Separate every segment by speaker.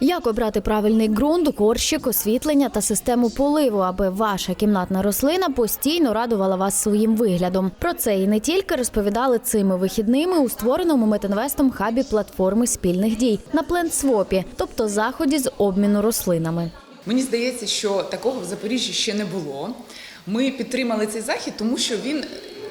Speaker 1: Як обрати правильний ґрунт, горщик, освітлення та систему поливу, аби ваша кімнатна рослина постійно радувала вас своїм виглядом. Про це і не тільки розповідали цими вихідними у створеному Метинвестом хабі платформи спільних дій на пленсвопі, тобто заході з обміну рослинами.
Speaker 2: Мені здається, що такого в Запоріжжі ще не було. Ми підтримали цей захід, тому що він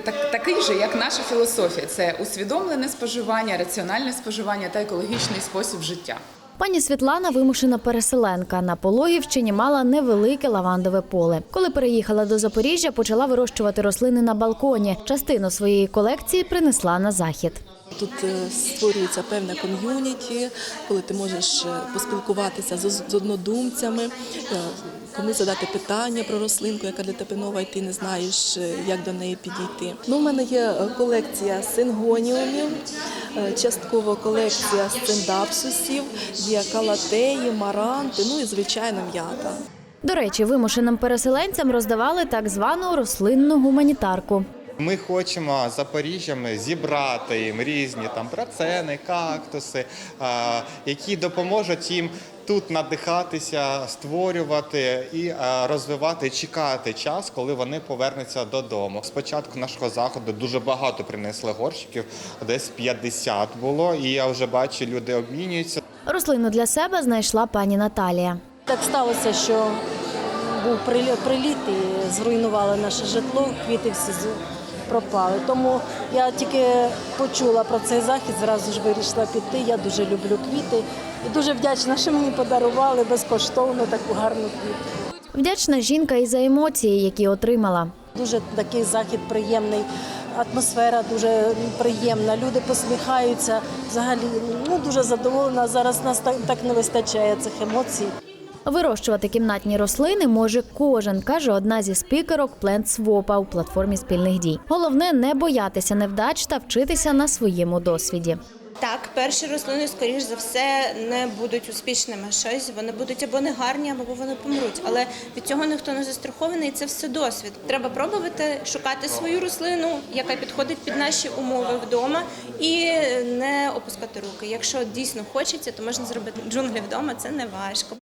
Speaker 2: так, такий же, як наша філософія: це усвідомлене споживання, раціональне споживання та екологічний спосіб життя.
Speaker 1: Пані Світлана вимушена переселенка. На Пологівщині мала невелике лавандове поле. Коли переїхала до Запоріжжя, почала вирощувати рослини на балконі. Частину своєї колекції принесла на захід.
Speaker 3: Тут е, створюється певне ком'юніті, коли ти можеш е, поспілкуватися з однодумцями, е, кому задати питання про рослинку, яка для тебе нова, і ти не знаєш, як до неї підійти. Ну, у мене є колекція сингоніумів, частково колекція стендапсусів, є калатеї, маранти, ну і звичайно м'ята.
Speaker 1: До речі, вимушеним переселенцям роздавали так звану рослинну гуманітарку.
Speaker 4: Ми хочемо Запоріжжями зібрати їм різні там працени, кактуси, які допоможуть їм тут надихатися, створювати і розвивати, чекати час, коли вони повернуться додому. Спочатку нашого заходу дуже багато принесли горщиків, десь 50 було, і я вже бачу, люди обмінюються.
Speaker 1: Рослину для себе знайшла пані Наталія.
Speaker 5: Так сталося, що був приліт, приліт і зруйнували наше житло, квіти всі з- пропали. Тому я тільки почула про цей захід, зразу ж вирішила піти. Я дуже люблю квіти і дуже вдячна, що мені подарували безкоштовно таку гарну квітку.
Speaker 1: Вдячна жінка і за емоції, які отримала.
Speaker 5: Дуже такий захід приємний. Атмосфера дуже приємна, люди посміхаються. Взагалі ну дуже задоволена. Зараз нас так, так не вистачає цих емоцій.
Speaker 1: Вирощувати кімнатні рослини може кожен, каже одна зі спікерок Plant Swap у платформі спільних дій. Головне не боятися невдач та вчитися на своєму досвіді.
Speaker 6: Так, перші рослини, скоріш за все, не будуть успішними. Щось вони будуть або не гарні, або вони помруть. Але від цього ніхто не застрахований. і Це все досвід. Треба пробувати шукати свою рослину, яка підходить під наші умови вдома, і не опускати руки. Якщо дійсно хочеться, то можна зробити джунглі вдома. Це не важко.